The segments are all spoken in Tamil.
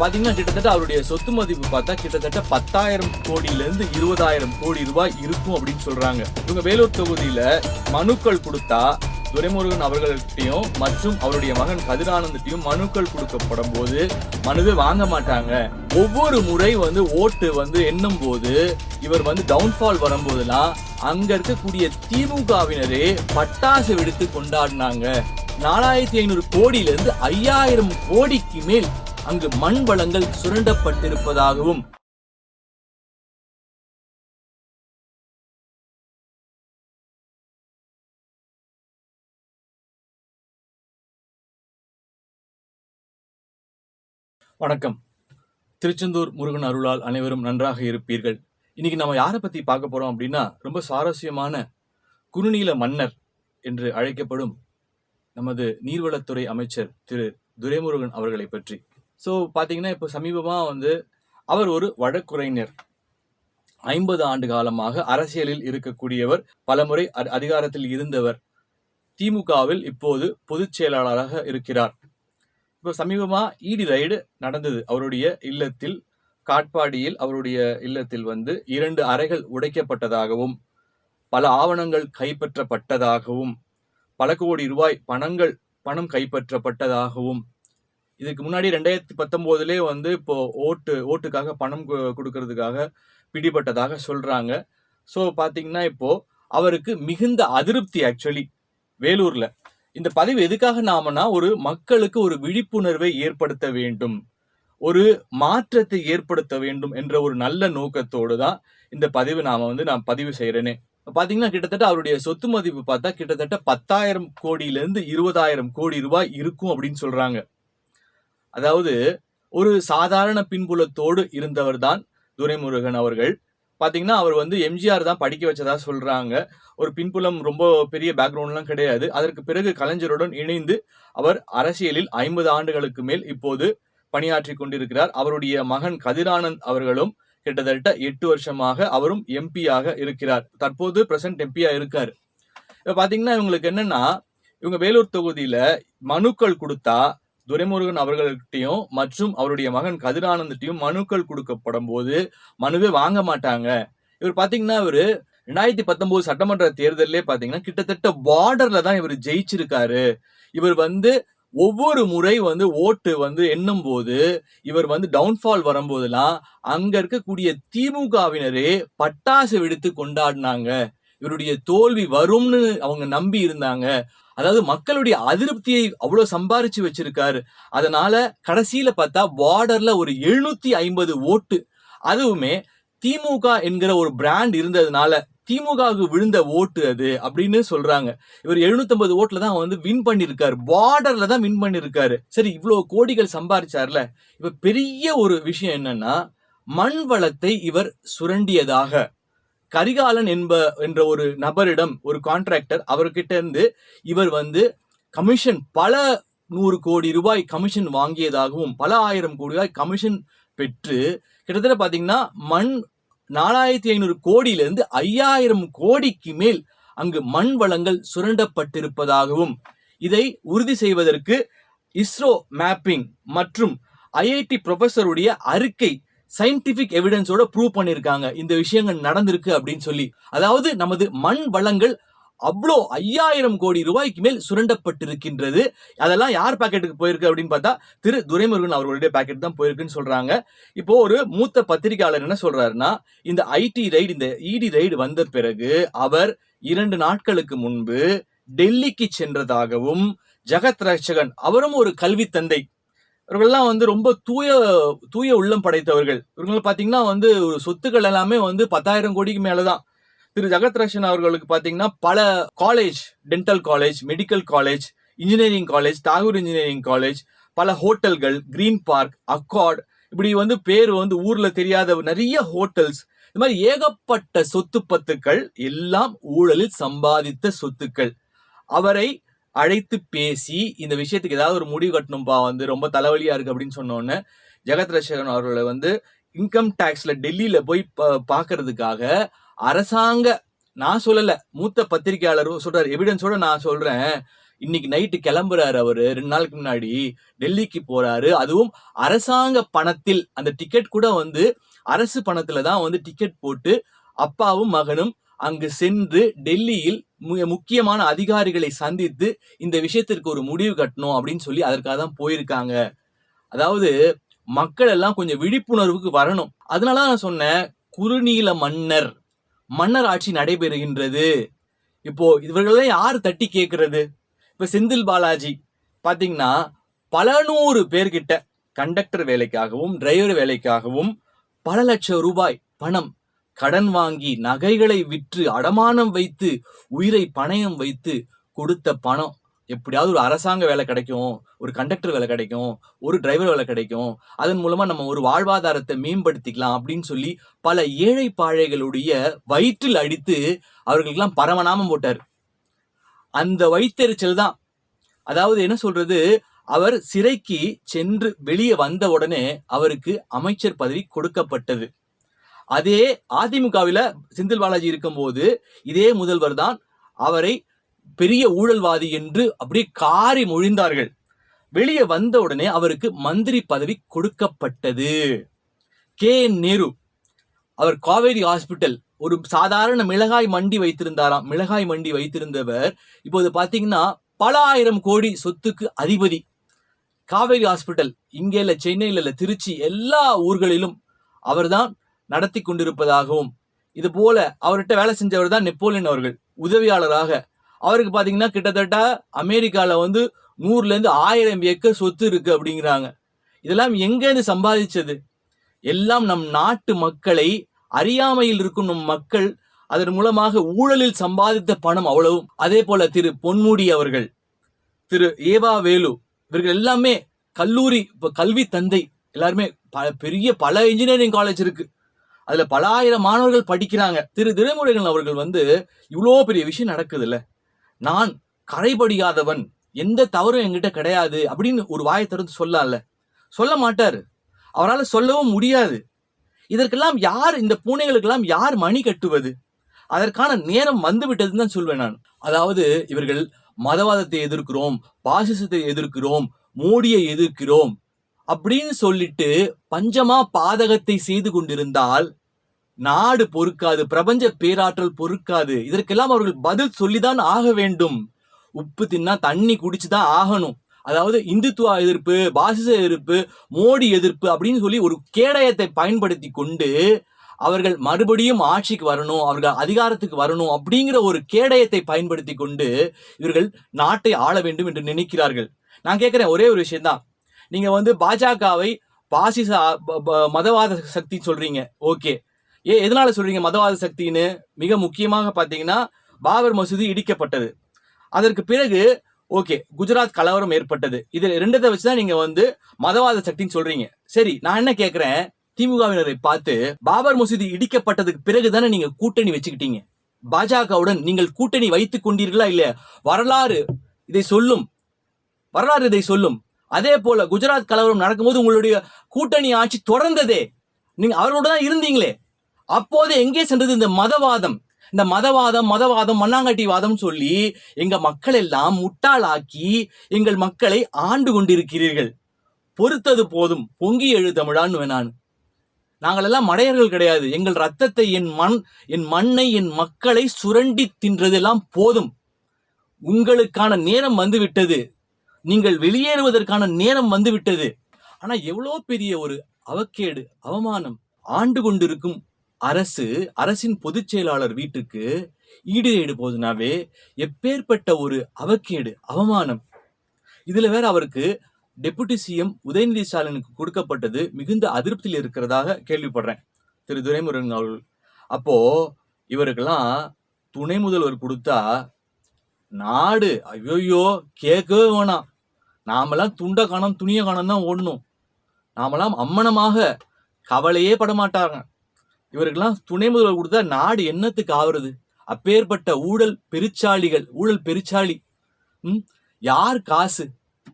பாத்தீங்கன்னா கிட்டத்தட்ட அவருடைய சொத்து மதிப்பு பார்த்தா கிட்டத்தட்ட பத்தாயிரம் கோடியில இருந்து இருபதாயிரம் கோடி ரூபாய் இருக்கும் அப்படின்னு சொல்றாங்க. இவங்க வேலூர் தொகுதியில மனுக்கள் கொடுத்தா துரைமுருகன் அவர்கள்ட்டையும் மற்றும் அவருடைய மகன் கதிரானந்த்ட்டையும் மனுக்கள் கொடுக்கப்படும் போது மனுவே வாங்க மாட்டாங்க. ஒவ்வொரு முறை வந்து ஓட்டு வந்து எண்ணும் போது இவர் வந்து டவுன்ஃபால் வரும்போதெல்லாம் அங்க இருக்கக்கூடிய திமுகவினரே பட்டாசு வெடித்து கொண்டாடினாங்க. நாலாயிரத்தி ஐநூறு கோடியிலிருந்து ஐயாயிரம் கோடிக்கு மேல் அங்கு மண் வளங்கள் சுரண்டப்பட்டிருப்பதாகவும் வணக்கம். திருச்செந்தூர் முருகன் அருளால் அனைவரும் நன்றாக இருப்பீர்கள். இன்னைக்கு நம்ம யாரை பத்தி பார்க்க போறோம் அப்படின்னா ரொம்ப சுவாரஸ்யமான குறுநீல மன்னர் என்று அழைக்கப்படும் நமது நீர்வளத்துறை அமைச்சர் திரு துரைமுருகன் அவர்களை பற்றி. ஸோ பார்த்தீங்கன்னா இப்போ சமீபமாக வந்து அவர் ஒரு வழக்குரைஞர். ஐம்பது ஆண்டு காலமாக அரசியலில் இருக்கக்கூடியவர் பலமுறை அதிகாரத்தில் இருந்தவர். திமுகவில் இப்போது பொதுச் செயலாளராக இருக்கிறார். இப்போ சமீபமாக ஈடி ரைடு நடந்தது. அவருடைய இல்லத்தில் காட்பாடியில் அவருடைய இல்லத்தில் வந்து இரண்டு அறைகள் உடைக்கப்பட்டதாகவும் பல ஆவணங்கள் கைப்பற்றப்பட்டதாகவும் பல கோடி ரூபாய் பணங்கள் பணம் கைப்பற்றப்பட்டதாகவும் இதுக்கு முன்னாடி ரெண்டாயிரத்தி பத்தொம்போதுலேயே வந்து இப்போ ஓட்டு ஓட்டுக்காக பணம் கொடுக்கறதுக்காக பிடிபட்டதாக சொல்கிறாங்க ஸோ பார்த்தீங்கன்னா இப்போது அவருக்கு மிகுந்த அதிருப்தி ஆக்சுவலி வேலூரில். இந்த பதிவு எதுக்காக நாமனா ஒரு மக்களுக்கு ஒரு விழிப்புணர்வை ஏற்படுத்த வேண்டும். ஒரு மாற்றத்தை ஏற்படுத்த வேண்டும் என்ற ஒரு நல்ல நோக்கத்தோடு தான் இந்த பதிவு நாம் வந்து நான் பதிவு செய்கிறேனே பார்த்தீங்கன்னா கிட்டத்தட்ட அவருடைய சொத்து மதிப்பு பார்த்தா கிட்டத்தட்ட பத்தாயிரம் கோடியிலேருந்து இருபதாயிரம் கோடி ரூபாய் இருக்கும் அப்படின்னு சொல்கிறாங்க அதாவது ஒரு சாதாரண பின்புலத்தோடு இருந்தவர் தான் துரைமுருகன் அவர்கள். பார்த்தீங்கன்னா அவர் வந்து எம்ஜிஆர் தான் படிக்க வச்சதா சொல்கிறாங்க ஒரு பின்புலம் ரொம்ப பெரிய பேக்ரவுண்ட்லாம் கிடையாது. அதற்கு பிறகு கலைஞருடன் இணைந்து அவர் அரசியலில் ஐம்பது ஆண்டுகளுக்கு மேல் இப்போது பணியாற்றி கொண்டிருக்கிறார். அவருடைய மகன் கதிரானந்த் அவர்களும் கிட்டத்தட்ட எட்டு வருஷமாக அவரும் எம்பியாக இருக்கிறார். தற்போது பிரசன்ட் எம்பியா இருக்கார். இப்போ பார்த்தீங்கன்னா இவங்களுக்கு என்னன்னா இவங்க வேலூர் தொகுதியில் மனுக்கள் கொடுத்தா துரைமுருகன் அவர்கள்ட்டையும் மற்றும் அவருடைய மகன் கதிரானந்த்ட்டையும் மனுக்கள் கொடுக்கப்படும் போது மனுவே வாங்க மாட்டாங்க. இவர் பாத்தீங்கன்னா இவரு ரெண்டாயிரத்தி பத்தொன்பது சட்டமன்ற தேர்தலே பாத்தீங்கன்னா கிட்டத்தட்ட பார்டர்ல தான் இவர் ஜெயிச்சிருக்காரு. இவர் வந்து ஒவ்வொரு முறை வந்து ஓட்டு வந்து எண்ணும் போது இவர் வந்து டவுன்ஃபால் வரும்போதெல்லாம் அங்க இருக்கக்கூடிய திமுகவினரே பட்டாசு வெடித்து கொண்டாடினாங்க. இவருடைய தோல்வி வரும்னு அவங்க நம்பி இருந்தாங்க. அதாவது மக்களுடைய அதிருப்தியை அவ்வளோ சம்பாரிச்சு வச்சிருக்காரு. அதனால கடைசியில பார்த்தா பார்டர்ல ஒரு எழுநூத்தி ஐம்பது ஓட்டு. அதுவுமே திமுக என்கிற ஒரு பிராண்ட் இருந்ததுனால திமுகவுக்கு விழுந்த ஓட்டு அது அப்படின்னு சொல்றாங்க. இவர் 750 ஓட்டுல தான் வந்து வின் பண்ணியிருக்காரு. பார்டர்ல தான் வின் பண்ணியிருக்காரு. சரி இவ்வளோ கோடிகள் சம்பாரிச்சார்ல. இப்ப பெரிய ஒரு விஷயம் என்னன்னா மண் வளத்தை இவர் சுரண்டியதாக. கரிகாலன் என்ப என்ற ஒரு நபரிடம் ஒரு கான்ட்ராக்டர் அவர்கிட்ட இருந்து இவர் வந்து கமிஷன் பல நூறு கோடி ரூபாய் கமிஷன் வாங்கியதாகவும் பல ஆயிரம் கோடி ரூபாய் கமிஷன் பெற்று கிட்டத்தட்ட பார்த்தீங்கன்னா மண் நாலாயிரத்தி ஐநூறு கோடியிலிருந்து ஐயாயிரம் கோடிக்கு மேல் அங்கு மண் வளங்கள் சுரண்டப்பட்டிருப்பதாகவும் இதை உறுதி செய்வதற்கு இஸ்ரோ மேப்பிங் மற்றும் ஐஐடி ப்ரொஃபஸருடைய அறிக்கை சயின்டிபிக் எவிடன்ஸோட ப்ரூவ் பண்ணிருக்காங்க. இந்த விஷயங்கள் நடந்திருக்கு அப்படின்னு சொல்லி. அதாவது நமது மண் வளங்கள் அவ்வளோ ஐயாயிரம் கோடி ரூபாய்க்கு மேல் சுரண்டப்பட்டிருக்கின்றது. அதெல்லாம் யார் பாக்கெட்டுக்கு போயிருக்கு அப்படின்னு பார்த்தா திரு துரைமுருகன் அவர்களுடைய பாக்கெட் தான் போயிருக்குன்னு சொல்றாங்க. இப்போ ஒரு மூத்த பத்திரிகையாளர் என்ன சொல்றாருன்னா இந்த ஐடி ரைடு இந்த இடி ரைடு வந்த பிறகு அவர் இரண்டு நாட்களுக்கு முன்பு டெல்லிக்கு சென்றதாகவும் ஜெகத் ரட்சகன் அவரும் ஒரு கல்வி தந்தை இவர்கள்லாம் வந்து ரொம்ப தூய தூய உள்ளம் படைத்தவர்கள். இவர்கள் பார்த்தீங்கன்னா வந்து சொத்துக்கள் எல்லாமே வந்து பத்தாயிரம் கோடிக்கு மேலதான். திரு ஜெகத்ரஷன் அவர்களுக்கு பார்த்தீங்கன்னா பல college dental college medical college engineering college Tagore engineering college பல ஹோட்டல்கள் கிரீன் பார்க் அக்கார்ட் இப்படி வந்து பேர் வந்து ஊர்ல தெரியாத நிறைய ஹோட்டல்ஸ் இந்த மாதிரி ஏகப்பட்ட சொத்து பத்துக்கள் எல்லாம் ஊழலில் சம்பாதித்த சொத்துக்கள். அவரை அழைத்து பேசி இந்த விஷயத்துக்கு ஏதாவது ஒரு முடிவு கட்டணும்பா வந்து ரொம்ப தலைவலியா இருக்கு அப்படின்னு சொன்னோடனே ஜெகத் ரட்சகன் அவர்களை வந்து இன்கம் டேக்ஸ்ல டெல்லியில போய் பாக்குறதுக்காக அரசாங்க நான் சொல்லல மூத்த பத்திரிகையாளரும் சொல்றாரு எவிடன்ஸோட நான் சொல்றேன். இன்னைக்கு நைட்டு கிளம்புறாரு அவரு ரெண்டு நாளுக்கு முன்னாடி டெல்லிக்கு போறாரு. அதுவும் அரசாங்க பணத்தில் அந்த டிக்கெட் கூட வந்து அரசு பணத்துல தான் வந்து டிக்கெட் போட்டு அப்பாவும் மகனும் அங்கு சென்று டெல்லியில் முக்கியமான அதிகாரிகளை சந்தித்து இந்த விஷயத்திற்கு ஒரு முடிவு கட்டணும் அப்படின்னு சொல்லி அதற்காக தான் போயிருக்காங்க. அதாவது மக்கள் எல்லாம் கொஞ்சம் விழிப்புணர்வுக்கு வரணும். அதனால நான் சொன்னேன் குறுநீல மன்னர் மன்னர் ஆட்சி நடைபெறுகின்றது. இப்போ இவர்களெல்லாம் யார் தட்டி கேட்கறது? இப்போ செந்தில் பாலாஜி பார்த்தீங்கன்னா பல நூறு பேர்கிட்ட கண்டக்டர் வேலைக்காகவும் டிரைவர் வேலைக்காகவும் பல லட்சம் ரூபாய் பணம் கடன் வாங்கி நகைகளை விற்று அடமானம் வைத்து உயிரை பணயம் வைத்து கொடுத்த பணம். எப்படியாவது ஒரு அரசாங்க வேலை கிடைக்கும் ஒரு கண்டக்டர் வேலை கிடைக்கும் ஒரு டிரைவர் வேலை கிடைக்கும். அதன் மூலமா நம்ம ஒரு வாழ்வாதாரத்தை மேம்படுத்திக்கலாம் அப்படின்னு சொல்லி பல ஏழை பாழைகளுடைய வயிற்றில் அடித்து அவர்களுக்கெல்லாம் பரமநாமம் போட்டார். அந்த வயிற்றெரிச்சல் தான். அதாவது என்ன சொல்றது? அவர் சிறைக்கு சென்று வெளியே வந்த உடனே அவருக்கு அமைச்சர் பதவி கொடுக்கப்பட்டது. அதே அதிமுகவில் செந்தில் பாலாஜி இருக்கும்போது இதே முதல்வர் தான் அவரை பெரிய ஊழல்வாதி என்று அப்படியே காரி மொழிந்தார்கள். வெளியே வந்த உடனே அவருக்கு மந்திரி பதவி கொடுக்கப்பட்டது. K N Nehru. அவர் காவேரி ஹாஸ்பிட்டல் ஒரு சாதாரண மிளகாய் மண்டி வைத்திருந்தாராம். மிளகாய் மண்டி வைத்திருந்தவர் இப்போது பார்த்தீங்கன்னா பல ஆயிரம் கோடி சொத்துக்கு அதிபதி. காவேரி ஹாஸ்பிட்டல் இங்கே இல்லை சென்னையில் இல்லை திருச்சி எல்லா ஊர்களிலும் அவர்தான் நடத்தி கொண்டிருப்பதாகவும் இது போல அவர்கிட்ட வேலை செஞ்சவர் தான் நெப்போலியன் அவர்கள் உதவியாளராக. அவருக்கு பார்த்தீங்கன்னா கிட்டத்தட்ட அமெரிக்காவில் வந்து நூறுலேருந்து ஆயிரம் ஏக்கர் சொத்து இருக்குது அப்படிங்கிறாங்க. இதெல்லாம் எங்கேருந்து சம்பாதிச்சது? எல்லாம் நம் நாட்டு மக்களை அறியாமையில் இருக்கும் நம் மக்கள் அதன் மூலமாக ஊழலில் சம்பாதித்த பணம் அவ்வளவும். அதே போல திரு பொன்முடி அவர்கள் திரு ஏவா வேலு இவர்கள் எல்லாமே கல்லூரி இப்போ கல்வி தந்தை எல்லாருமே ப- பெரிய பல இன்ஜினியரிங் காலேஜ் இருக்குது அதுல பல ஆயிரம் மாணவர்கள் படிக்கிறாங்க. திரு திருமுறைகள் அவர்கள் வந்து இவ்வளோ பெரிய விஷயம் நடக்குதுல்ல. நான் கரைபடியாதவன் எந்த தவறும் என்கிட்ட கிடையாது அப்படின்னு ஒரு வாயை திறந்து சொல்லலாம்ல சொல்ல மாட்டார். அவரால் சொல்லவும் முடியாது. இதற்கெல்லாம் யார் இந்த பூனைகளுக்கெல்லாம் யார் மணி கட்டுவது? அதற்கான நேரம் வந்து விட்டதுன்னு தான் சொல்வேன் நான். அதாவது இவர்கள் மதவாதத்தை எதிர்க்கிறோம் பாசிசத்தை எதிர்க்கிறோம் மோடியை எதிர்க்கிறோம் அப்படின்னு சொல்லிட்டு பஞ்சமா பாதகத்தை செய்து கொண்டிருந்தால் நாடு பொறுக்காது பிரபஞ்ச பேராற்றல் பொறுக்காது. இதற்கெல்லாம் அவர்கள் பதில் சொல்லிதான் ஆக வேண்டும். உப்பு தின்னா தண்ணி குடிச்சுதான் ஆகணும். அதாவது இந்துத்துவா எதிர்ப்பு பாசிச எதிர்ப்பு மோடி எதிர்ப்பு அப்படின்னு சொல்லி ஒரு கேடயத்தை பயன்படுத்தி கொண்டு அவர்கள் மறுபடியும் ஆட்சிக்கு வரணும் அவர்கள் அதிகாரத்துக்கு வரணும் அப்படிங்கிற ஒரு கேடயத்தை பயன்படுத்தி கொண்டு இவர்கள் நாட்டை ஆள வேண்டும் என்று நினைக்கிறார்கள். நான் கேட்குறேன் ஒரே ஒரு விஷயம்தான். நீங்கள் வந்து பாஜகவை பாசிச மதவாத சக்தி சொல்கிறீங்க ஓகே. ஏ எதனால சொல்றீங்க மதவாத சக்தின்னு? மிக முக்கியமாக பார்த்தீங்கன்னா பாபர் மசூதி இடிக்கப்பட்டது. அதற்கு பிறகு ஓகே குஜராத் கலவரம் ஏற்பட்டது. இது ரெண்டத்தை வச்சுதான் நீங்க வந்து மதவாத சக்தின்னு சொல்றீங்க. சரி நான் என்ன கேட்குறேன் திமுகவினரை பார்த்து பாபர் மசூதி இடிக்கப்பட்டதுக்கு பிறகு தானே நீங்க கூட்டணி வச்சுக்கிட்டீங்க? பாஜகவுடன் நீங்கள் கூட்டணி வைத்துக் கொண்டீர்களா இல்லையா? வரலாறு இதை சொல்லும். வரலாறு இதை சொல்லும். அதே போல குஜராத் கலவரம் நடக்கும்போது உங்களுடைய கூட்டணி ஆட்சி தொடர்ந்ததே. நீங்க அவரோட தான் இருந்தீங்களே. அப்போது எங்கே சென்றது இந்த மதவாதம்? இந்த மதவாதம் மதவாதம் மண்ணாங்கட்டி வாதம் சொல்லி எங்க மக்கள் எல்லாம் முட்டாளாக்கி எங்கள் மக்களை ஆண்டு கொண்டிருக்கிறீர்கள். பொறுத்தது போதும் பொங்கி எழு தமிழான்னு நான் நாங்கள் எல்லாம் மடையர்கள் கிடையாது. எங்கள் ரத்தத்தை என் மண் என் மண்ணை என் மக்களை சுரண்டி தின்றதெல்லாம் போதும். உங்களுக்கான நேரம் வந்து விட்டது நீங்கள் வெளியேறுவதற்கான நேரம் வந்து விட்டது ஆனா எவ்வளோ பெரிய ஒரு அவக்கேடு அவமானம் ஆண்டு கொண்டிருக்கும் அரசு அரசின் பொதுச் செயலாளர் வீட்டுக்கு ஈடுகேடு போதுனாவே எப்பேற்பட்ட ஒரு அவக்கேடு அவமானம். இதுல வேற அவருக்கு டெபுட்டி சிஎம் உதயநிதி ஸ்டாலினுக்கு கொடுக்கப்பட்டது மிகுந்த அதிருப்தியில் இருக்கிறதாக கேள்விப்படுறேன். திரு துரைமுருகன் அவர்கள். அப்போ இவருக்கெல்லாம் துணை முதல்வர் கொடுத்தா நாடு ஐயோயோ கேட்கவே வேணாம். நாமெல்லாம் துண்ட காணம் துணிய காணம் தான் ஓடணும். நாமெல்லாம் அம்மனமாக கவலையே படமாட்டாங்க. இவருக்கெல்லாம் துணை முதல்வர் கொடுத்தா நாடு என்னத்துக்கு ஆவுறது? அப்பேற்பட்ட ஊழல் பெருச்சாளிகள் ஊழல் பெருச்சாளி. ம்? யார் காசு?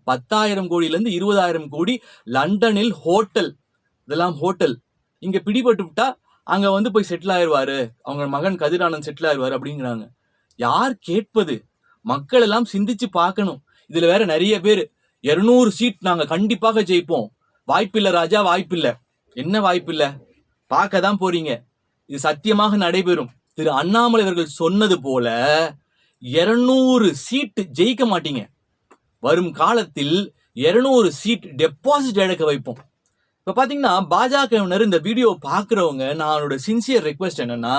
பத்தாயிரம் கோடியிலேருந்து இருபதாயிரம் கோடி லண்டனில் ஹோட்டல். இதெல்லாம் ஹோட்டல். இங்கே பிடிபட்டு விட்டா அங்கே வந்து போய் செட்டில் ஆயிருவாரு. அவங்க மகன் கதிரானந்த் செட்டில் ஆயிடுவார் அப்படிங்கிறாங்க. யார் கேட்பது? மக்கள் எல்லாம் சிந்திச்சு பார்க்கணும். இதில் வேற நிறைய பேர். இருநூறு சீட் நாங்கள் கண்டிப்பாக ஜெயிப்போம். வாய்ப்பில்லை ராஜா வாய்ப்பில்லை. என்ன வாய்ப்பில்லை? பார்க்க தான் போறீங்க. இது சத்தியமாக நடைபெறும். திரு அண்ணாமலை அவர்கள் சொன்னது போல இருநூறு சீட்டு ஜெயிக்க மாட்டீங்க. வரும் காலத்தில் இருநூறு சீட் டெபாசிட் இழக்க வைப்போம். இப்போ பார்த்தீங்கன்னா பாஜகவினர் இந்த வீடியோ பார்க்குறவங்க நான் என்னோட சின்சியர் ரெக்வெஸ்ட் என்னன்னா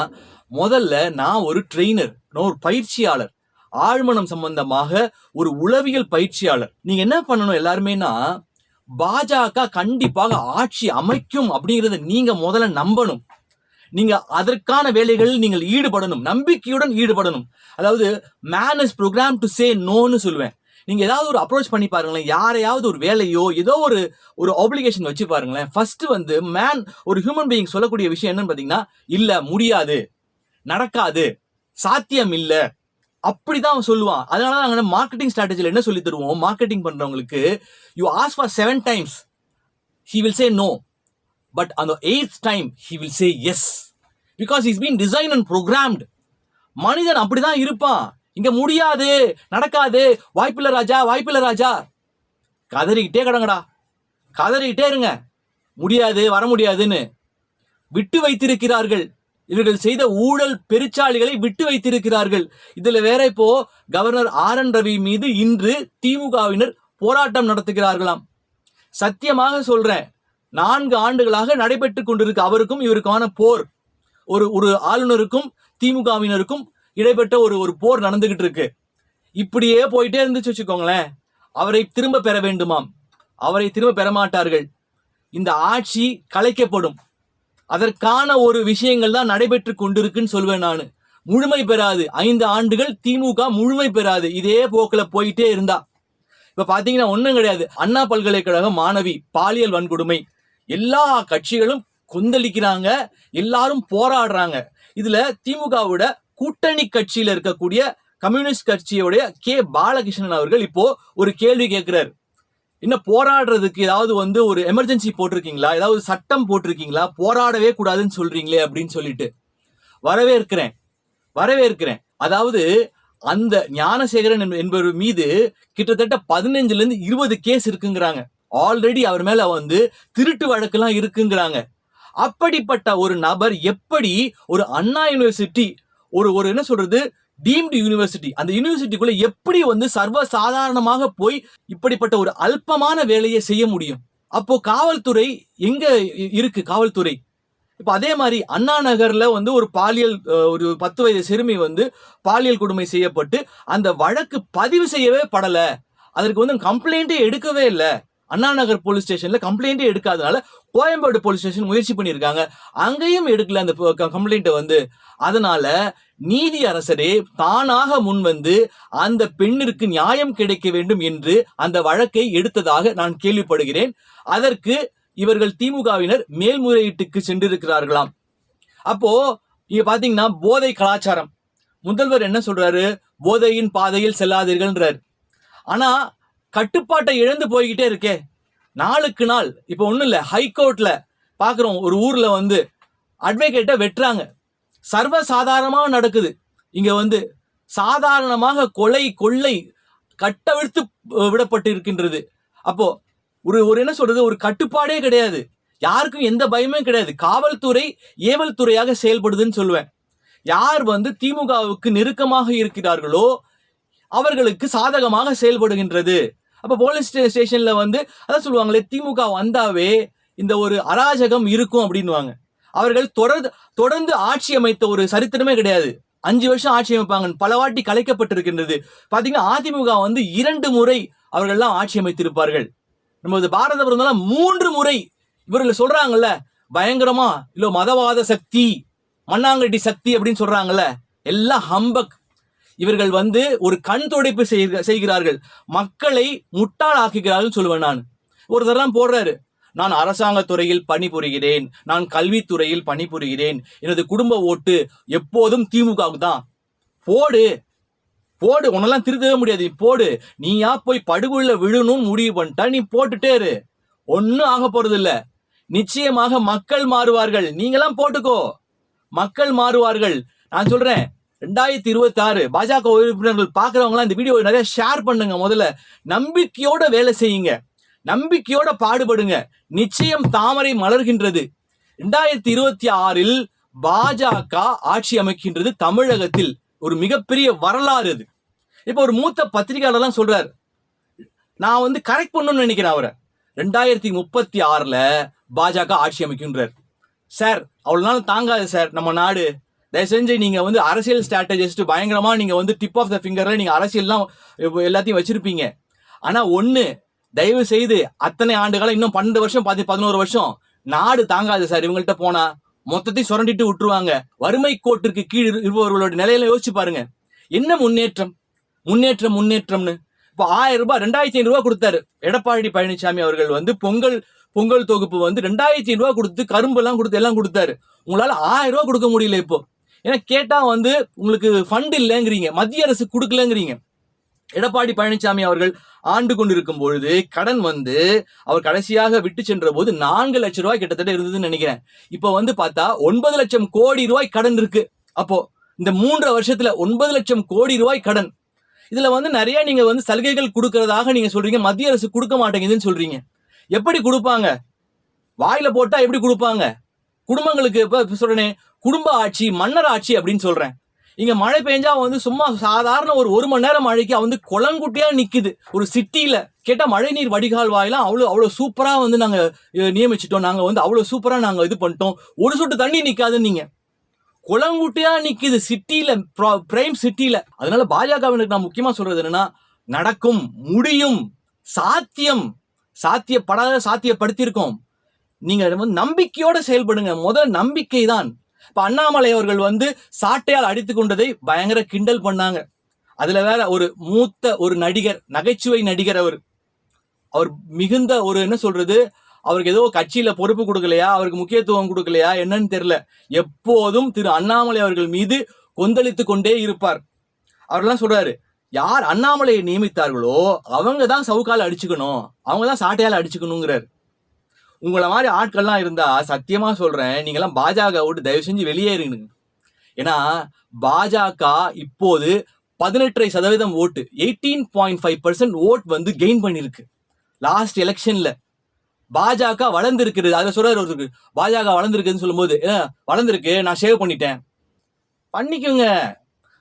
முதல்ல நான் ஒரு ட்ரெயினர் நான் ஒரு பயிற்சியாளர். ஆழ்மனம் சம்பந்தமாக ஒரு உளவியல் பயிற்சியாளர். நீங்கள் என்ன பண்ணணும் எல்லாருமேனா பாஜக கண்டிப்பாக ஆட்சி அமைக்கும் அப்படிங்கறத நீங்க முதல்ல நம்பணும். நீங்க அதற்கான வேலைகளில் நீங்கள் ஈடுபடணும். நம்பிக்கையுடன் ஈடுபடணும். அதாவது man is program to say நோன்னு சொல்லுவேன். நீங்க ஏதாவது ஒரு அப்ரோச் பண்ணி பாருங்களேன். யாரையாவது ஒரு வேலையோ ஏதோ ஒரு ஒரு ஆப்ளிகேஷன் வச்சு பாருங்களேன். ஃபர்ஸ்ட் வந்து மேன் ஒரு ஹியூமன் பீயிங் சொல்லக்கூடிய விஷயம் என்னன்னு பாத்தீங்கன்னா இல்ல முடியாது. நடக்காது. சாத்தியம் இல்லை. அப்படிதான் அவன் சொல்லுவான். அதனால நாங்கள் மார்க்கெட்டிங் ஸ்ட்ராட்டஜில என்ன சொல்லி தருவோம்? மார்க்கெட்டிங் பண்றவங்களுக்கு you ask for seven times he will say no but அந்த the time he will say yes because is been design and programmed மனிதன் அப்படிதான் இருப்பான். இங்க முடியாது நடக்காது. வாய்ப்பில்லை ராஜா வாய்ப்பில்லை ராஜா. கதறிக்கிட்டே கிடங்கடா. கதறிக்கிட்டே இருங்க. முடியாது வர முடியாதுன்னு. விட்டு வைத்திருக்கிறார்கள். இவர்கள் செய்த ஊழல் பெருச்சாளிகளை விட்டு வைத்திருக்கிறார்கள். இதுல வேற இப்போ கவர்னர் ஆர் என் ரவி மீது இன்று திமுகவினர் போராட்டம் நடத்துகிறார்களாம். சத்தியமாக சொல்றேன் நான்கு ஆண்டுகளாக நடைபெற்று கொண்டிருக்கு அவருக்கும் இவருக்கான போர் ஒரு ஒரு ஆளுநருக்கும் திமுகவினருக்கும் இடைப்பட்ட ஒரு ஒரு போர் நடந்துகிட்டு இருக்கு. இப்படியே போயிட்டே இருந்துச்சு வச்சுக்கோங்களேன். அவரை திரும்ப பெற வேண்டுமாம். அவரை திரும்ப பெற மாட்டார்கள். இந்த ஆட்சி கலைக்கப்படும். அதற்கான ஒரு விஷயங்கள் தான் நடைபெற்று கொண்டிருக்குன்னு சொல்வேன் நான். முழுமை பெறாது. ஐந்து ஆண்டுகள் திமுக முழுமை பெறாது. இதே போக்கில் போயிட்டே இருந்தா. இப்ப பாத்தீங்கன்னா ஒன்றும் கிடையாது. அண்ணா பல்கலைக்கழக மாணவி பாலியல் வன்கொடுமை. எல்லா கட்சிகளும் கொந்தளிக்கிறாங்க. எல்லாரும் போராடுறாங்க. இதுல திமுகவோட கூட்டணி கட்சியில இருக்கக்கூடிய கம்யூனிஸ்ட் கட்சியோடைய கே. பாலகிருஷ்ணன் அவர்கள் இப்போ ஒரு கேள்வி கேட்கிறார் என்ன போராடுறதுக்கு ஏதாவது வந்து ஒரு எமர்ஜென்சி போட்டிருக்கீங்களா? ஏதாவது சட்டம் போட்டிருக்கீங்களா? போராடவே கூடாதுன்னு சொல்றீங்களே அப்படின்னு சொல்லிட்டு. வரவேற்கிறேன். வரவேற்கிறேன். அதாவது அந்த ஞானசேகரன் என்ப- என்பவர் மீது கிட்டத்தட்ட பதினஞ்சுல இருந்து இருபது கேஸ் இருக்குங்கிறாங்க. ஆல்ரெடி அவர் மேல வந்து திருட்டு வழக்கெல்லாம் இருக்குங்கிறாங்க. அப்படிப்பட்ட ஒரு நபர் எப்படி ஒரு அண்ணா யூனிவர்சிட்டி ஒரு ஒரு என்ன சொல்றது டீம்டு யூனிவர்சிட்டி அந்த யூனிவர்சிட்டிக்குள்ள எப்படி வந்து சர்வ சாதாரணமாக போய் இப்படிப்பட்ட ஒரு அல்பமான வேலையை செய்ய முடியும்? அப்போ காவல்துறை எங்க இருக்கு காவல்துறை? இப்ப அதே மாதிரி அண்ணா நகர்ல வந்து ஒரு பாலியல் ஒரு பத்து வயது சிறுமி வந்து பாலியல் கொடுமை செய்யப்பட்டு அந்த வழக்கு பதிவு செய்யவே படல. அதற்கு வந்து கம்ப்ளைண்டே எடுக்கவே இல்லை. அண்ணா நகர் போலீஸ் ஸ்டேஷன்ல கம்ப்ளைண்டே எடுக்காதனால கோயம்பேடு போலீஸ் ஸ்டேஷன் முயற்சி பண்ணியிருக்காங்க. அங்கேயும் எடுக்கல அந்த கம்ப்ளைண்ட்டை வந்து. அதனால நீதி அரசரே தானாக முன் வந்து அந்த பெண்ணிற்கு நியாயம் கிடைக்க வேண்டும் என்று அந்த வழக்கை எடுத்ததாக நான் கேள்விப்படுகிறேன். அதற்கு இவர்கள் திமுகவினர் மேல்முறையீட்டுக்கு சென்றிருக்கிறார்களாம். அப்போ இங்க பாத்தீங்கன்னா போதை கலாச்சாரம். முதல்வர் என்ன சொல்றாரு? போதையின் பாதையில் செல்லாதீர்கள்ன்றார். ஆனா கட்டுப்பாட்டை இழந்து போய்கிட்டே இருக்கே. நாளுக்கு நாள் இப்போ ஒன்றும் இல்லை ஹைகோர்ட்டில் பார்க்குறோம் ஒரு ஊரில் வந்து அட்வொகேட்டை வெட்டுறாங்க. சர்வ சாதாரணமாக நடக்குது. இங்கே வந்து சாதாரணமாக கொலை கொள்ளை கட்டவிழ்த்து விடப்பட்டு இருக்கின்றது அப்போது ஒரு ஒரு என்ன சொல்கிறது ஒரு கட்டுப்பாடே கிடையாது. யாருக்கும் எந்த பயமும் கிடையாது. காவல்துறை ஏவல் துறையாக செயல்படுதுன்னு சொல்லுவேன். யார் வந்து திமுகவுக்கு நெருக்கமாக இருக்கிறார்களோ அவர்களுக்கு சாதகமாக செயல்படுகின்றது. அப்போ போலீஸ் ஸ்டேஷனில் வந்து அதான் சொல்லுவாங்களே திமுக வந்தாவே இந்த ஒரு அராஜகம் இருக்கும் அப்படின்னுவாங்க. அவர்கள் தொடர்ந்து தொடர்ந்து ஆட்சி அமைத்த ஒரு சரித்திரமே கிடையாது. அஞ்சு வருஷம் ஆட்சி அமைப்பாங்க. பல வாட்டி கலைக்கப்பட்டிருக்கின்றது. பார்த்தீங்கன்னா அதிமுக வந்து இரண்டு முறை அவர்கள்லாம் ஆட்சி அமைத்திருப்பார்கள். நமது பாரத பிரதமர் மூன்று முறை இவர்கள் சொல்றாங்கல்ல பயங்கரமா இல்ல மதவாத சக்தி மண்ணாங்கட்டி சக்தி அப்படின்னு சொல்றாங்கல்ல எல்லாம் ஹம்பக். இவர்கள் வந்து ஒரு கண் துடைப்பு செய்கிறார்கள். மக்களை முட்டாளாக்குகிறார்கள் சொல்லுவேன் நான். ஒரு தரம் போடுறாரு. நான் அரசாங்கத் துறையில் பணிபுரிகிறேன். நான் கல்வித்துறையில் பணிபுரிகிறேன். எனது குடும்ப ஓட்டு எப்போதும் திமுகவுக்கு தான். போடு. போடு. உன்னெல்லாம் திருத்தவே முடியாது. போடு. நீயா போய் படுகுள்ள விழணும்னு முடிவு பண்ணிட்டா நீ போட்டுட்டே இரு. ஒன்றும் ஆக போறது இல்லை நிச்சயமாக மக்கள் மாறுவார்கள். நீங்களாம் போட்டுக்கோ. மக்கள் மாறுவார்கள். நான் சொல்றேன். ரெண்டாயிரத்தி இருபத்தி ஆறு பாஜக உறுப்பினர்கள் பார்க்குறவங்களாம் இந்த வீடியோ நிறைய ஷேர் பண்ணுங்க. முதல்ல நம்பிக்கையோட வேலை செய்யுங்க. நம்பிக்கையோட பாடுபடுங்க. நிச்சயம் தாமரை மலர்கின்றது. ரெண்டாயிரத்தி இருபத்தி ஆறில் பாஜக ஆட்சி அமைக்கின்றது தமிழகத்தில். ஒரு மிகப்பெரிய வரலாறு அது. இப்போ ஒரு மூத்த பத்திரிகையாளர்லாம் சொல்றாரு. நான் வந்து கரெக்ட் பண்ணணும்னு நினைக்கிறேன் அவரை. ரெண்டாயிரத்தி முப்பத்தி ஆறில் பாஜக ஆட்சி அமைக்கின்றார். சார் அவ்வளோ நாள் தாங்காது சார் நம்ம நாடு தயவு செஞ்சு நீங்க வந்து அரசியல் ஸ்ட்ராட்டஜிஸ்ட் பயங்கரமா நீங்க வந்து டிப் ஆஃப் த ஃபிங்கர்ல நீங்க அரசியல்லாம் எல்லாத்தையும் வச்சிருப்பீங்க. ஆனா ஒண்ணு தயவு செய்து அத்தனை ஆண்டுகாலம் இன்னும் பன்னெண்டு வருஷம் பத்து பதினோரு வருஷம் நாடு தாங்காது சார் இவங்கள்ட்ட போனா. மொத்தத்தையும் சுரண்டிட்டு விட்டுருவாங்க. வறுமை கோட்டிற்கு கீழ் இருப்பவர்களோட நிலையில யோசிச்சு பாருங்க. என்ன முன்னேற்றம்? முன்னேற்றம் முன்னேற்றம்னு. இப்போ ஆயிரம் ரூபாய் ரெண்டாயிரத்தி ஐநூறு கொடுத்தாரு. எடப்பாடி பழனிசாமி அவர்கள் வந்து பொங்கல் பொங்கல் தொகுப்பு வந்து ரெண்டாயிரத்தி ஐநூறுரூவா கொடுத்து கரும்பு எல்லாம் கொடுத்து எல்லாம் கொடுத்தாரு. உங்களால ஆயிரம் ரூபாய் கொடுக்க முடியல இப்போ. ஏன்னா கேட்டால் வந்து உங்களுக்கு ஃபண்ட் இல்லைங்கிறீங்க. மத்திய அரசு கொடுக்கலங்கிறீங்க. எடப்பாடி பழனிசாமி அவர்கள் ஆண்டு கொண்டிருக்கும் பொழுது கடன் வந்து அவர் கடைசியாக விட்டு சென்ற போது நான்கு லட்சம் ரூபாய் கிட்டத்தட்ட இருந்ததுன்னு நினைக்கிறேன். இப்போ வந்து பார்த்தா ஒன்பது லட்சம் கோடி ரூபாய் கடன் இருக்கு. அப்போ இந்த மூன்று வருஷத்துல ஒன்பது லட்சம் கோடி ரூபாய் கடன். இதுல வந்து நிறைய நீங்க வந்து சலுகைகள் கொடுக்கறதாக நீங்க சொல்றீங்க. மத்திய அரசு கொடுக்க மாட்டேங்குதுன்னு சொல்றீங்க. எப்படி கொடுப்பாங்க? வாயில போட்டா எப்படி கொடுப்பாங்க? குடும்பங்களுக்கு இப்போ சொல்றேனே குடும்ப ஆட்சி மன்னர் ஆட்சி அப்படின்னு சொல்கிறேன் இங்கே மழை பெஞ்சா வந்து சும்மா சாதாரண ஒரு ஒரு மணி நேரம் மழைக்கு வந்து குளங்குட்டியாக நிற்குது ஒரு சிட்டியில். கேட்டால் மழை மழைநீர் வடிகால் வாயிலாம் அவ்வளோ அவ்வளோ சூப்பராக வந்து நாங்கள் நியமிச்சிட்டோம். நாங்கள் வந்து அவ்வளோ சூப்பராக நாங்கள் இது பண்ணிட்டோம். ஒரு சொட்டு தண்ணி நிற்காதுன்னு நீங்கள் குளங்குட்டியாக நிக்குது சிட்டியில் பிரைம் சிட்டியில். அதனால பாஜகவினருக்கு நான் முக்கியமாக சொல்கிறது என்னன்னா நடக்கும் முடியும் சாத்தியம். சாத்தியப்படாத சாத்தியப்படுத்தியிருக்கோம். நீங்கள் வந்து நம்பிக்கையோடு செயல்படுங்க. முதல் நம்பிக்கை தான் இப்போ அண்ணாமலை அவர்கள் வந்து சாட்டையால் அடித்து கொண்டதை பயங்கர கிண்டல் பண்ணாங்க. அதுல வேற ஒரு மூத்த ஒரு நடிகர் நகைச்சுவை நடிகர் அவர். அவர் மிகுந்த ஒரு என்ன சொல்றது? அவருக்கு ஏதோ கட்சியில பொறுப்பு கொடுக்கலையா? அவருக்கு முக்கியத்துவம் கொடுக்கலையா? என்னன்னு தெரியல. எப்போதும் திரு அண்ணாமலை அவர்கள் மீது கொந்தளித்து கொண்டே இருப்பார். அவர்லாம் சொல்றாரு யார் அண்ணாமலையை நியமித்தார்களோ அவங்க தான் சவுக்கால் அடிச்சுக்கணும். அவங்க தான் சாட்டையால் அடிச்சுக்கணுங்கிறார். உங்களை மாதிரி ஆட்கள்லாம் இருந்தா சத்தியமா சொல்றேன். நீங்களாம் பாஜக விட்டு தயவு செஞ்சு வெளியேறுங்க ஏன்னா பாஜக இப்போது பதினெட்டரை சதவீதம் ஓட்டு eighteen point five percent vote வந்து கெயின் பண்ணியிருக்கு. லாஸ்ட் எலெக்ஷன்ல பாஜக வளர்ந்துருக்குது. அதை சொல்றாரு ஒருத்தருக்கு பாஜக வளர்ந்துருக்குதுன்னு சொல்லும்போது வளர்ந்துருக்கு நான் சேவ் பண்ணிட்டேன். பண்ணிக்கோங்க.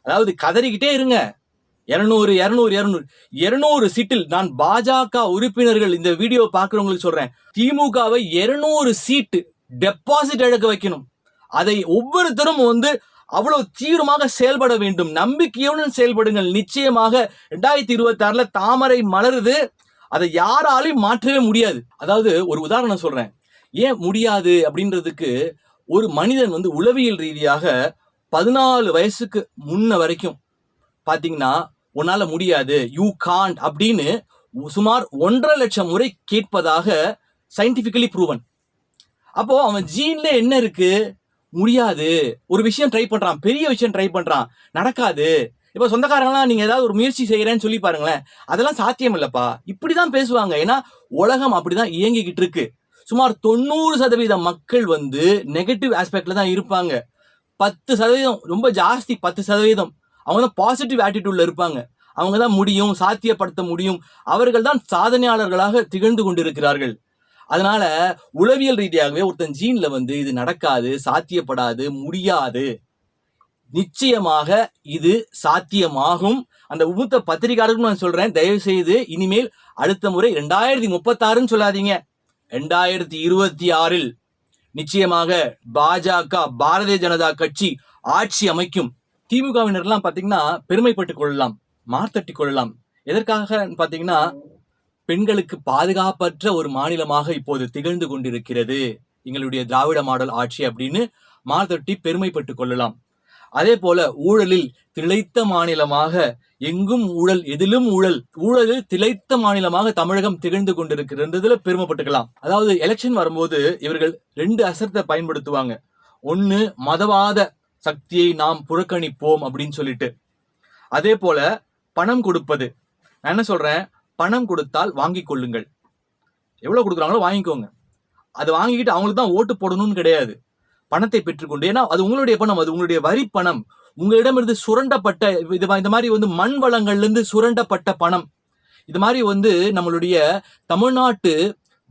அதாவது கதறிக்கிட்டே இருங்க. இரநூறு இரநூறு இரநூறு. இருநூறு சீட்டில் நான் பாஜக உறுப்பினர்கள் இந்த வீடியோ பார்க்குறவங்களுக்கு சொல்கிறேன் திமுகவை இருநூறு சீட்டு டெபாசிட் இழக்க வைக்கணும். அதை ஒவ்வொருத்தரும் வந்து அவ்வளவு தீவிரமாக செயல்பட வேண்டும். நம்பிக்கையுடன் செயல்படுங்கள். நிச்சயமாக ரெண்டாயிரத்தி இருபத்தாறில் தாமரை மலருது. அதை யாராலையும் மாற்றவே முடியாது. அதாவது ஒரு உதாரணம் சொல்கிறேன் ஏன் முடியாது அப்படின்றதுக்கு ஒரு மனிதன் வந்து உளவியல் ரீதியாக பதினாலு வயசுக்கு முன்ன வரைக்கும் பார்த்தீங்கன்னா உன்னால முடியாது. யூ காண்ட் அப்படின்னு சுமார் ஒன்றரை லட்சம் முறை கேட்பதாக சயின்டிஃபிக்கலி ப்ரூவன் அப்போ அவன் ஜீன்ல என்ன இருக்கு? முடியாது. ஒரு விஷயம் ட்ரை பண்றான். பெரிய விஷயம் ட்ரை பண்றான். நடக்காது. இப்போ சொந்தக்காரங்களாம் நீங்கள் ஏதாவது ஒரு முயற்சி செய்கிறேன்னு சொல்லி பாருங்களேன். அதெல்லாம் சாத்தியம் இப்படி தான் பேசுவாங்க. ஏன்னா உலகம் அப்படிதான் இயங்கிக்கிட்டு இருக்கு. சுமார் தொண்ணூறு சதவீத மக்கள் வந்து நெகட்டிவ் ஆஸ்பெக்டில் தான் இருப்பாங்க. பத்து சதவீதம் ரொம்ப ஜாஸ்தி பத்து சதவீதம். அவங்க தான் பாசிட்டிவ் ஆட்டிடியூட்ல இருப்பாங்க. அவங்க தான் முடியும் சாத்தியப்படுத்த முடியும். அவர்கள் தான் சாதனையாளர்களாக திகழ்ந்து கொண்டிருக்கிறார்கள். அதனால உளவியல் ரீதியாகவே ஒருத்தன் ஜீன்ல வந்து இது நடக்காது சாத்தியப்படாது முடியாது. நிச்சயமாக இது சாத்தியமாகும். அந்த மூத்த பத்திரிகையாளருக்கும் நான் சொல்றேன் தயவு செய்து இனிமேல் அடுத்த முறை ரெண்டாயிரத்தி முப்பத்தாறுன்னு சொல்லாதீங்க. ரெண்டாயிரத்தி இருபத்தி ஆறில் நிச்சயமாக பாஜக பாரதிய ஜனதா கட்சி ஆட்சி அமைக்கும். திமுகவினர்லாம் பாத்தீங்கன்னா பெருமைப்பட்டுக் கொள்ளலாம் மார்த்தட்டி கொள்ளலாம். எதற்காக பாத்தீங்கன்னா பெண்களுக்கு பாதுகாப்பற்ற ஒரு மாநிலமாக இப்போது திகழ்ந்து கொண்டிருக்கிறது எங்களுடைய திராவிட மாடல் ஆட்சி அப்படின்னு மார்த்தட்டி பெருமைப்பட்டுக் கொள்ளலாம். அதே போல ஊழலில் திளைத்த மாநிலமாக எங்கும் ஊழல் எதிலும் ஊழல் ஊழலில் திளைத்த மாநிலமாக தமிழகம் திகழ்ந்து கொண்டிருக்கிறதுல பெருமைப்பட்டுக்கலாம். அதாவது எலெக்ஷன் வரும்போது இவர்கள் ரெண்டு அசரத்தை பயன்படுத்துவாங்க. ஒன்னு மதவாத சக்தியை நாம் புறக்கணிப்போம் அப்படின்னு சொல்லிட்டு. அதே போல பணம் கொடுப்பது. நான் என்ன சொல்றேன்? பணம் கொடுத்தால் வாங்கி கொள்ளுங்கள். எவ்வளோ கொடுக்குறாங்களோ வாங்கிக்கோங்க. அதை வாங்கிக்கிட்டு அவங்களுக்கு தான் ஓட்டு போடணும்னு கிடையாது. பணத்தை பெற்றுக்கொண்டு ஏன்னா அது உங்களுடைய பணம் அது உங்களுடைய வரி பணம். உங்களிடமிருந்து சுரண்டப்பட்ட இது இந்த மாதிரி வந்து மண் வளங்கள்லேருந்து சுரண்டப்பட்ட பணம். இது மாதிரி வந்து நம்மளுடைய தமிழ்நாட்டு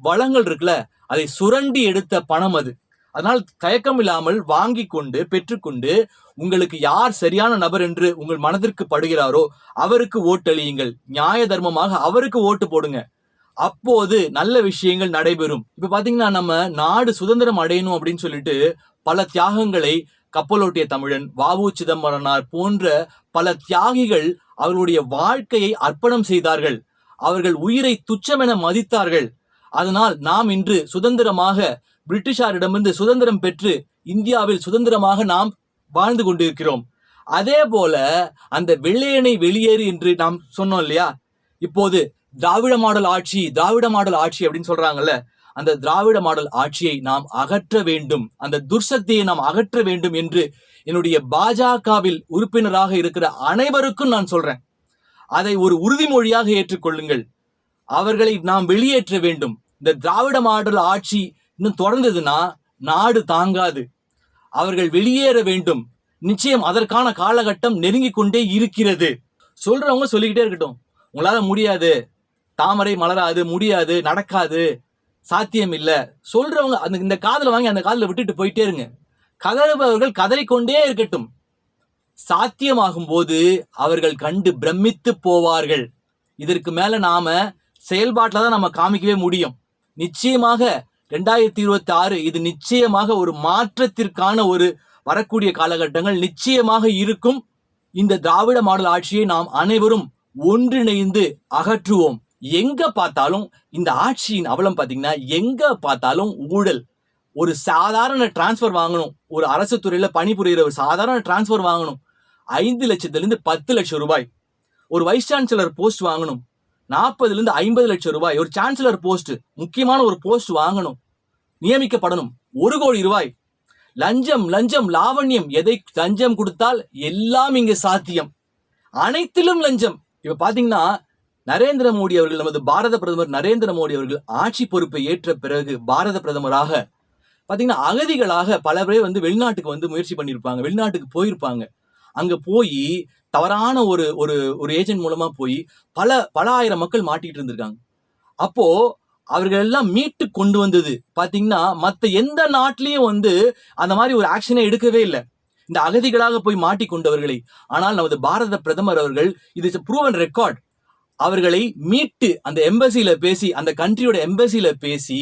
வளங்கள் இருக்குல்ல அதை சுரண்டி எடுத்த பணம் அது. அதனால் தயக்கம் இல்லாமல் வாங்கி கொண்டு பெற்றுக்கொண்டு உங்களுக்கு யார் சரியான நபர் என்று உங்கள் மனதிற்கு படுகிறாரோ அவருக்கு ஓட்டளியுங்கள். நியாய தர்மமாக அவருக்கு ஓட்டு போடுங்க. அப்போது நல்ல விஷயங்கள் நடைபெறும். இப்ப பாத்தீங்கன்னா நம்ம நாடு சுதந்திரம் அடையணும் அப்படின்னு சொல்லிட்டு பல தியாகங்களை கப்பலோட்டிய தமிழன் வாவு சிதம்பரனார் போன்ற பல தியாகிகள் அவர்களுடைய வாழ்க்கையை அர்ப்பணம் செய்தார்கள். அவர்கள் உயிரை துச்சமென மதித்தார்கள். அதனால் நாம் இன்று சுதந்திரமாக பிரிட்டிஷாரிடமிருந்து சுதந்திரம் பெற்று இந்தியாவில் சுதந்திரமாக நாம் வாழ்ந்து கொண்டிருக்கிறோம். அதே போல அந்த வெள்ளையனை வெளியேறு என்று நாம் சொன்னோம் இல்லையா? இப்போது திராவிட மாடல் ஆட்சி திராவிட மாடல் ஆட்சி அப்படின்னு சொல்றாங்கல்ல அந்த திராவிட மாடல் ஆட்சியை நாம் அகற்ற வேண்டும் அந்த துர்சக்தியை நாம் அகற்ற வேண்டும் என்று என்னுடைய பாஜகவில் உறுப்பினராக இருக்கிற அனைவருக்கும் நான் சொல்றேன். அதை ஒரு உறுதிமொழியாக ஏற்றுக்கொள்ளுங்கள். அவர்களை நாம் வெளியேற்ற வேண்டும். இந்த திராவிட மாடல் ஆட்சி இன்னும் தொடர்ந்ததுன்னா நாடு தாங்காது. அவர்கள் வெளியேற வேண்டும். நிச்சயம் அதற்கான காலகட்டம் நெருங்கி கொண்டே இருக்கிறது. சொல்றவங்க சொல்லிக்கிட்டே இருக்கட்டும். உங்களால முடியாது. தாமரை மலராது முடியாது நடக்காது. சாத்தியம் இல்லை சொல்றவங்க அந்த இந்த காதில் வாங்கி அந்த காதில் விட்டுட்டு போயிட்டே இருங்க. கதறுபவர்கள் கதறிக்கொண்டே இருக்கட்டும். சாத்தியமாகும் போது அவர்கள் கண்டு பிரமித்து போவார்கள். இதற்கு மேல நாம செயல்பாட்டில் தான் நம்ம காமிக்கவே முடியும். நிச்சயமாக ரெண்டாயிரத்தி இருபத்தி ஆறு இது நிச்சயமாக ஒரு மாற்றத்திற்கான ஒரு வரக்கூடிய காலகட்டங்கள். நிச்சயமாக இருக்கும். இந்த திராவிட மாடல் ஆட்சியை நாம் அனைவரும் ஒன்றிணைந்து அகற்றுவோம். எங்க பார்த்தாலும் இந்த ஆட்சியின் அவலம் பார்த்தீங்கன்னா எங்க பார்த்தாலும் ஊழல். ஒரு சாதாரண டிரான்ஸ்ஃபர் வாங்கணும். ஒரு அரசு துறையில பணிபுரிகிற ஒரு சாதாரண டிரான்ஸ்ஃபர் வாங்கணும். ஐந்து லட்சத்திலிருந்து பத்து லட்சம் ரூபாய். ஒரு வைஸ் சான்சலர் போஸ்ட் வாங்கணும். நாற்பதுல இருந்து ஐம்பது லட்சம் ரூபாய். ஒரு சான்சலர் போஸ்ட் முக்கியமான ஒரு போஸ்ட் வாங்கணும். நியமிக்கப்படணும். ஒரு கோடி ரூபாய். லஞ்சம் லஞ்சம் லாவண்யம். எதை லஞ்சம் கொடுத்தால் எல்லாம் இங்கு சாத்தியம். அனைத்திலும் லஞ்சம். இப்ப பாத்தீங்கன்னா நரேந்திர மோடி அவர்கள் நமது பாரத பிரதமர் நரேந்திர மோடி அவர்கள் ஆட்சி பொறுப்பை ஏற்ற பிறகு பாரத பிரதமராக பாத்தீங்கன்னா அகதிகளாக பல பேர் வந்து வெளிநாட்டுக்கு வந்து முயற்சி பண்ணியிருப்பாங்க. வெளிநாட்டுக்கு போயிருப்பாங்க. அங்கே போய் தவறான ஒரு ஒரு ஒரு ஏஜென்ட் மூலமாக போய் பல பல ஆயிரம் மக்கள் மாட்டிகிட்டு இருந்திருக்காங்க. அப்போது அவர்கள் எல்லாம் மீட்டு கொண்டு வந்தது. பார்த்தீங்கன்னா மற்ற எந்த நாட்டிலையும் வந்து அந்த மாதிரி ஒரு ஆக்ஷனை எடுக்கவே இல்லை. இந்த அகதிகளாக போய் மாட்டி கொண்டவர்களை. ஆனால் நமது பாரத பிரதமர் அவர்கள் இது ப்ரூவன் ரெக்கார்ட் அவர்களை மீட்டு அந்த எம்பசியில பேசி அந்த கண்ட்ரியோட எம்பசியில பேசி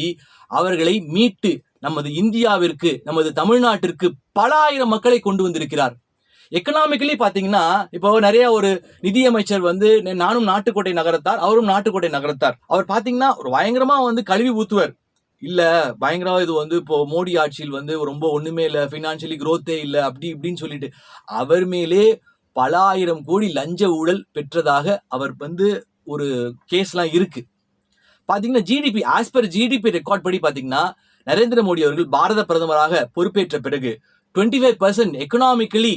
அவர்களை மீட்டு நமது இந்தியாவிற்கு நமது தமிழ்நாட்டிற்கு பல ஆயிரம் மக்களை கொண்டு வந்திருக்கிறார். எக்கனாமிக்கலி பார்த்தீங்கன்னா இப்போ நிறைய ஒரு நிதியமைச்சர் வந்து நானும் நாட்டுக்கோட்டை நகரத்தார் அவரும் நாட்டுக்கோட்டை நகரத்தார். அவர் பார்த்தீங்கன்னா ஒரு பயங்கரமாக வந்து கழுவி ஊத்துவர். இல்லை பயங்கரமாக இது வந்து இப்போ மோடி ஆட்சியில் வந்து ரொம்ப ஒன்றுமே இல்லை ஃபினான்ஷியலி க்ரோத்தே இல்லை அப்படி இப்படின்னு சொல்லிட்டு அவர் மேலே பல ஆயிரம் கோடி லஞ்ச ஊழல் பெற்றதாக அவர் வந்து ஒரு கேஸ்லாம் இருக்குது பார்த்தீங்கன்னா GDP as per GDP record படி பார்த்தீங்கன்னா நரேந்திர மோடி அவர்கள் பாரத பிரதமராக பொறுப்பேற்ற பிறகு twenty five percent economically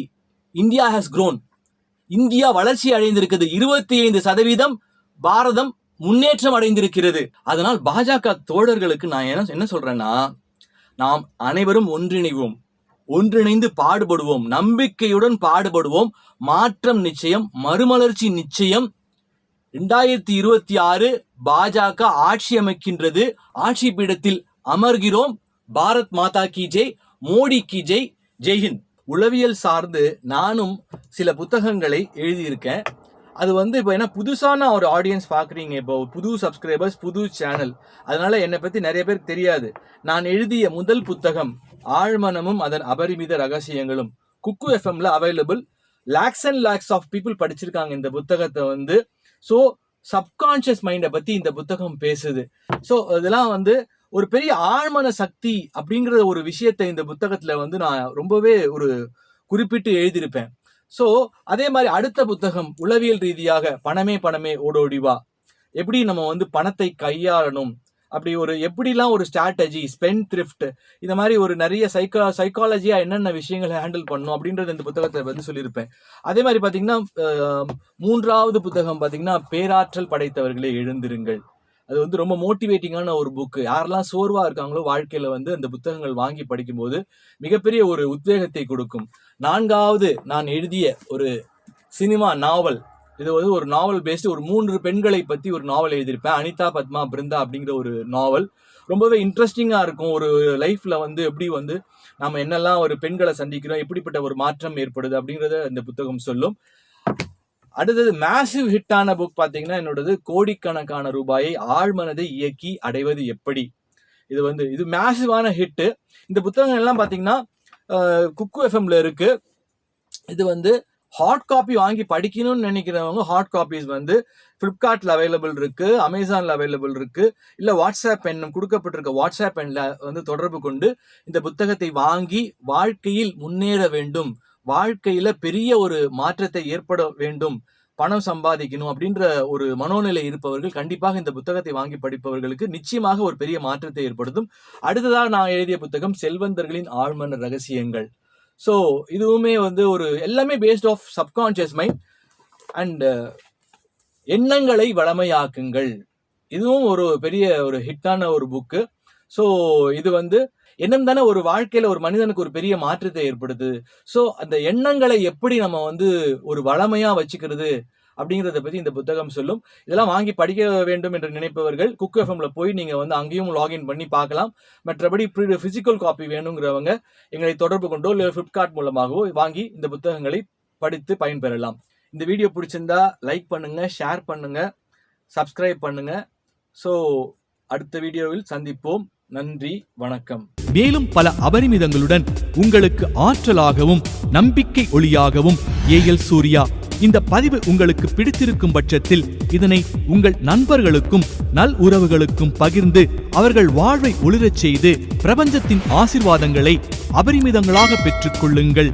India has grown India வளர்ச்சி அடைந்திருக்கிறது. இருபத்தி ஐந்து சதவீதம் பாரதம் முன்னேற்றம் அடைந்திருக்கிறது. அதனால் பாஜக தோழர்களுக்கு நான் என்ன என்ன சொல்றேன்னா நாம் அனைவரும் ஒன்றிணைவோம். ஒன்றிணைந்து பாடுபடுவோம். நம்பிக்கையுடன் பாடுபடுவோம். மாற்றம் நிச்சயம் மறுமலர்ச்சி நிச்சயம். ரெண்டாயிரத்தி இருபத்தி ஆறு பாஜக ஆட்சி அமைக்கின்றது. ஆட்சி பீடத்தில் அமர்கிறோம். பாரத் மாதா கி ஜெய் மோடி கி ஜெய். ஜெய்ஹிந்த் உளவியல் சார்ந்து நானும் சில புத்தகங்களை எழுதியிருக்கேன். அது வந்து இப்போ என்ன புதுசான ஒரு ஆடியன்ஸ் பார்க்குறீங்க இப்போ புது சப்ஸ்கிரைபர்ஸ் புது சேனல் அதனால் என்னை பற்றி நிறைய பேருக்கு தெரியாது. நான் எழுதிய முதல் புத்தகம் ஆழ்மனமும் அதன் அபரிமித ரகசியங்களும். குக்கு எஃப்எம்ல available lakhs and lakhs of people படிச்சிருக்காங்க இந்த புத்தகத்தை வந்து. ஸோ சப்கான்ஷியஸ் மைண்டை பற்றி இந்த புத்தகம் பேசுது. ஸோ இதெல்லாம் வந்து ஒரு பெரிய ஆழ்மன சக்தி அப்படிங்கிற ஒரு விஷயத்தை இந்த புத்தகத்தில் வந்து நான் ரொம்பவே ஒரு குறிப்பிட்டு எழுதியிருப்பேன். ஸோ அதே மாதிரி அடுத்த புத்தகம் உளவியல் ரீதியாக பணமே பணமே ஓடோடிவா எப்படி நம்ம வந்து பணத்தை கையாளணும்? அப்படி ஒரு எப்படிலாம் ஒரு ஸ்ட்ராட்டஜி ஸ்பென் த்ரிஃப்ட் இந்த மாதிரி ஒரு நிறைய சைக்கா சைக்காலஜியாக என்னென்ன விஷயங்களை ஹேண்டில் பண்ணணும் அப்படின்றது இந்த புத்தகத்தை வந்து சொல்லியிருப்பேன். அதே மாதிரி பார்த்திங்கன்னா மூன்றாவது புத்தகம் பார்த்தீங்கன்னா பேராற்றல் படைத்தவர்களே எழுந்திருங்கள். அது வந்து ரொம்ப மோட்டிவேட்டிங்கான ஒரு புக்கு யாரெல்லாம் சோர்வாக இருக்காங்களோ வாழ்க்கையில் வந்து அந்த புத்தகங்கள் வாங்கி படிக்கும்போது மிகப்பெரிய ஒரு உத்வேகத்தை கொடுக்கும். நான்காவது நான் எழுதிய ஒரு சினிமா நாவல். இது வந்து ஒரு நாவல் பேஸ்டு ஒரு மூன்று பெண்களை பற்றி ஒரு நாவல் எழுதியிருப்பேன். அனிதா பத்மா பிருந்தா அப்படிங்கிற ஒரு நாவல். ரொம்பவே இன்ட்ரெஸ்டிங்காக இருக்கும். ஒரு லைஃப்பில் வந்து எப்படி வந்து நம்ம என்னெல்லாம் ஒரு பெண்களை சந்திக்கிறோம் எப்படிப்பட்ட ஒரு மாற்றம் ஏற்படுது அப்படிங்கிறத இந்த புத்தகம் சொல்லும். அடுத்தது மேசிவ் ஹிட்டான புக் பார்த்தீங்கன்னா என்னோடது கோடிக்கணக்கான ரூபாயை ஆழ்மனதை இயக்கி அடைவது எப்படி? இது வந்து இது மேசிவான ஹிட்டு இந்த புத்தகம் எல்லாம் பார்த்தீங்கன்னா குக்கு எஃப்எம்ல இருக்கு. இது வந்து ஹாட் காப்பி வாங்கி படிக்கணும்னு நினைக்கிறவங்க ஹாட் காப்பீஸ் வந்து ஃப்ளிப்கார்ட்ல அவைலபிள் இருக்கு அமேசான்ல அவைலபிள் இருக்கு இல்ல வாட்ஸ்அப் எண்ணம் கொடுக்கப்பட்டிருக்க வாட்ஸ்அப் எண்ணில் வந்து தொடர்பு கொண்டு இந்த புத்தகத்தை வாங்கி வாழ்க்கையில் முன்னேற வேண்டும். வாழ்க்கையில பெரிய ஒரு மாற்றத்தை ஏற்பட வேண்டும் பணம் சம்பாதிக்கணும் அப்படின்ற ஒரு மனோநிலை இருப்பவர்கள் கண்டிப்பாக இந்த புத்தகத்தை வாங்கி படிப்பவர்களுக்கு நிச்சயமாக ஒரு பெரிய மாற்றத்தை ஏற்படுத்தும். அடுத்ததாக நான் எழுதிய புத்தகம் செல்வந்தர்களின் ஆழ்மன ரகசியங்கள் ஸோ இதுவுமே வந்து ஒரு எல்லாமே based of subconscious mind and எண்ணங்களை வளமையாக்குங்கள். இதுவும் ஒரு பெரிய ஒரு ஹிட்டான ஒரு புக்கு ஸோ இது வந்து எண்ணம் தானே ஒரு வாழ்க்கையில ஒரு மனிதனுக்கு ஒரு பெரிய மாற்றத்தை ஏற்படுது? ஸோ அந்த எண்ணங்களை எப்படி நம்ம வந்து ஒரு வளமையா வச்சுக்கிறது அப்படிங்கிறத பத்தி இந்த புத்தகம் சொல்லும். இதெல்லாம் வாங்கி படிக்க வேண்டும் என்று நினைப்பவர்கள் குக் எஃப்எம்ல போய் நீங்க வந்து அங்கேயும் லாகின் பண்ணி பார்க்கலாம். மற்றபடி பிசிக்கல் காப்பி வேணுங்கிறவங்க எங்களை தொடர்பு கொண்டோ இல்லை ஃபிளிப்கார்ட் மூலமாகவோ வாங்கி இந்த புத்தகங்களை படித்து பயன்பெறலாம். இந்த வீடியோ பிடிச்சிருந்தா லைக் பண்ணுங்க ஷேர் பண்ணுங்க சப்ஸ்கிரைப் பண்ணுங்க. ஸோ அடுத்த வீடியோவில் சந்திப்போம். நன்றி வணக்கம். மேலும் பல அபரிமிதங்களுடன் உங்களுக்கு ஆற்றலாகவும் நம்பிக்கை ஒளியாகவும் ஏஎல் சூர்யா இந்த பதிவு உங்களுக்கு பிடித்திருக்கும் பட்சத்தில் இதனை உங்கள் நண்பர்களுக்கும் நல் உறவுகளுக்கும் பகிர்ந்து அவர்கள் வாழ்வை ஒளிரச் செய்து பிரபஞ்சத்தின் ஆசிர்வாதங்களை அபரிமிதங்களாக பெற்றுக் கொள்ளுங்கள்.